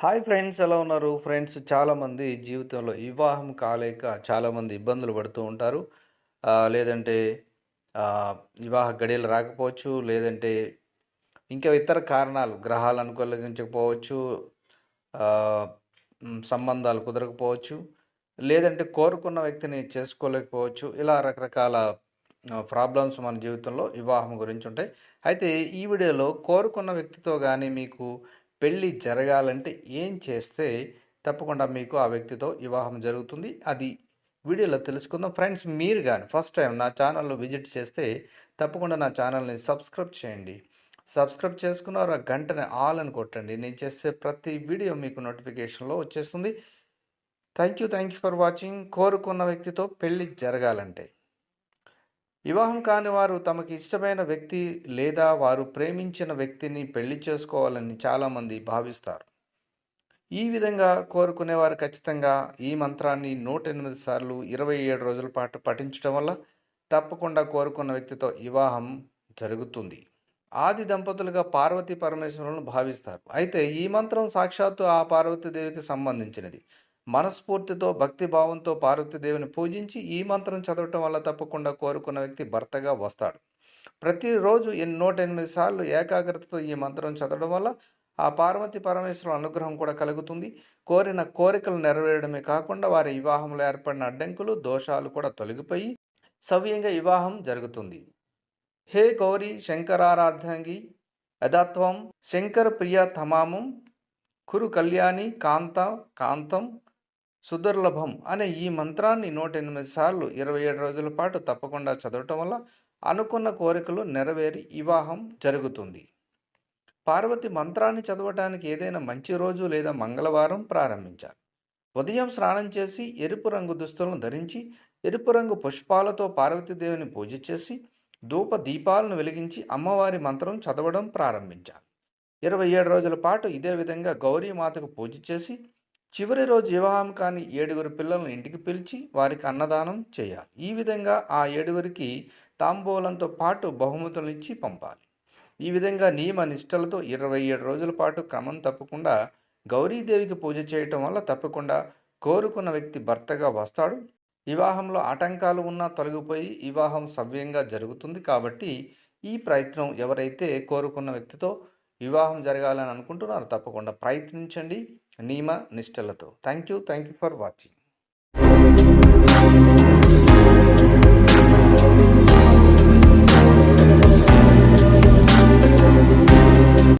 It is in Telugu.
హాయ్ ఫ్రెండ్స్ ఎలా ఉన్నారు? ఫ్రెండ్స్ చాలామంది జీవితంలో వివాహం కాలేక చాలామంది ఇబ్బందులు పడుతూ ఉంటారు. లేదంటే వివాహ గడియలు రాకపోవచ్చు లేదంటే ఇంకా ఇతర కారణాలు గ్రహాలు అనుకూలించకపోవచ్చు సంబంధాలు కుదరకపోవచ్చు లేదంటే కోరుకున్న వ్యక్తిని చేసుకోలేకపోవచ్చు ఇలా రకరకాల ప్రాబ్లమ్స్ మన జీవితంలో వివాహం గురించి ఉంటాయి అయితే ఈ వీడియోలో కోరుకున్న వ్యక్తితో కానీ మీకు పెళ్ళి జరగాలంటే ఏం చేస్తే తప్పకుండా మీకు ఆ వ్యక్తితో వివాహం జరుగుతుంది. అది వీడియోలో తెలుసుకుందాం. ఫ్రెండ్స్ మీరు కానీ ఫస్ట్ టైం నా ఛానల్లో విజిట్ చేస్తే తప్పకుండా నా ఛానల్ని సబ్స్క్రైబ్ చేయండి. సబ్స్క్రైబ్ చేసుకున్నారు ఆ గంటని ఆల్ అని కొట్టండి. నేను చేసే ప్రతి వీడియో మీకు నోటిఫికేషన్లో వచ్చేస్తుంది. Thank you thank you for watching. కోరుకున్న వ్యక్తితో పెళ్ళి జరగాలంటే. వివాహం కాని వారు తమకి ఇష్టమైన వ్యక్తి లేదా వారు ప్రేమించిన వ్యక్తిని పెళ్ళి చేసుకోవాలని చాలామంది భావిస్తారు. ఈ విధంగా కోరుకునేవారు ఖచ్చితంగా ఈ మంత్రాన్ని నూట ఎనిమిది సార్లు ఇరవై ఏడు రోజుల పాటు పఠించడం వల్ల తప్పకుండా కోరుకున్న వ్యక్తితో వివాహం జరుగుతుంది. ఆది దంపతులుగా పార్వతీ పరమేశ్వరులను భావిస్తారు. అయితే ఈ మంత్రం సాక్షాత్తు ఆ పార్వతీదేవికి సంబంధించినది. మనస్ఫూర్తితో భక్తి భావంతో పార్వతీదేవిని పూజించి ఈ మంత్రం చదవటం వల్ల తప్పకుండా కోరుకున్న వ్యక్తి భర్తగా వస్తాడు. ప్రతిరోజు ఎన్- నూట ఎనిమిది సార్లు ఏకాగ్రతతో ఈ మంత్రం చదవడం వల్ల ఆ పార్వతి పరమేశ్వరుల అనుగ్రహం కూడా కలుగుతుంది. కోరిన కోరికలు నెరవేరడమే కాకుండా వారి వివాహంలో ఏర్పడిన అడ్డంకులు దోషాలు కూడా తొలగిపోయి సవ్యంగా వివాహం జరుగుతుంది. హే గౌరీ శంకరారాధ్యంగి యథాత్వం శంకర ప్రియ తమామం కురు కళ్యాణి కాంత కాంతం సుదుర్లభం అనే ఈ మంత్రాన్ని నూట ఎనిమిది సార్లు ఇరవై ఏడు రోజుల పాటు తప్పకుండా చదవటం వల్ల అనుకున్న కోరికలు నెరవేరి వివాహం జరుగుతుంది. పార్వతి మంత్రాన్ని చదవటానికి ఏదైనా మంచి రోజు లేదా మంగళవారం ప్రారంభించాలి. ఉదయం స్నానం చేసి ఎరుపు రంగు దుస్తులను ధరించి ఎరుపు రంగు పుష్పాలతో పార్వతీదేవిని పూజ చేసి ధూప దీపాలను వెలిగించి అమ్మవారి మంత్రం చదవడం ప్రారంభించాలి. ఇరవై ఏడు రోజుల పాటు ఇదే విధంగా గౌరీమాతకు పూజ చేసి చివరి రోజు వివాహం కాని ఏడుగురు పిల్లలను ఇంటికి పిలిచి వారికి అన్నదానం చేయాలి. ఈ విధంగా ఆ ఏడుగురికి తాంబూలంతో పాటు బహుమతులను ఇచ్చి పంపాలి. ఈ విధంగా నియమ నిష్టలతో ఇరవై ఏడు రోజుల పాటు క్రమం తప్పకుండా గౌరీదేవికి పూజ చేయటం వల్ల తప్పకుండా కోరుకున్న వ్యక్తి భర్తగా వస్తాడు. వివాహంలో ఆటంకాలు ఉన్నా తొలగిపోయి వివాహం సవ్యంగా జరుగుతుంది కాబట్టి ఈ ప్రయత్నం ఎవరైతే కోరుకున్న వ్యక్తితో వివాహం జరగాలని అనుకుంటున్నారు తప్పకుండా ప్రయత్నించండి. నియమ నిష్టలతో. Thank you thank you for watching.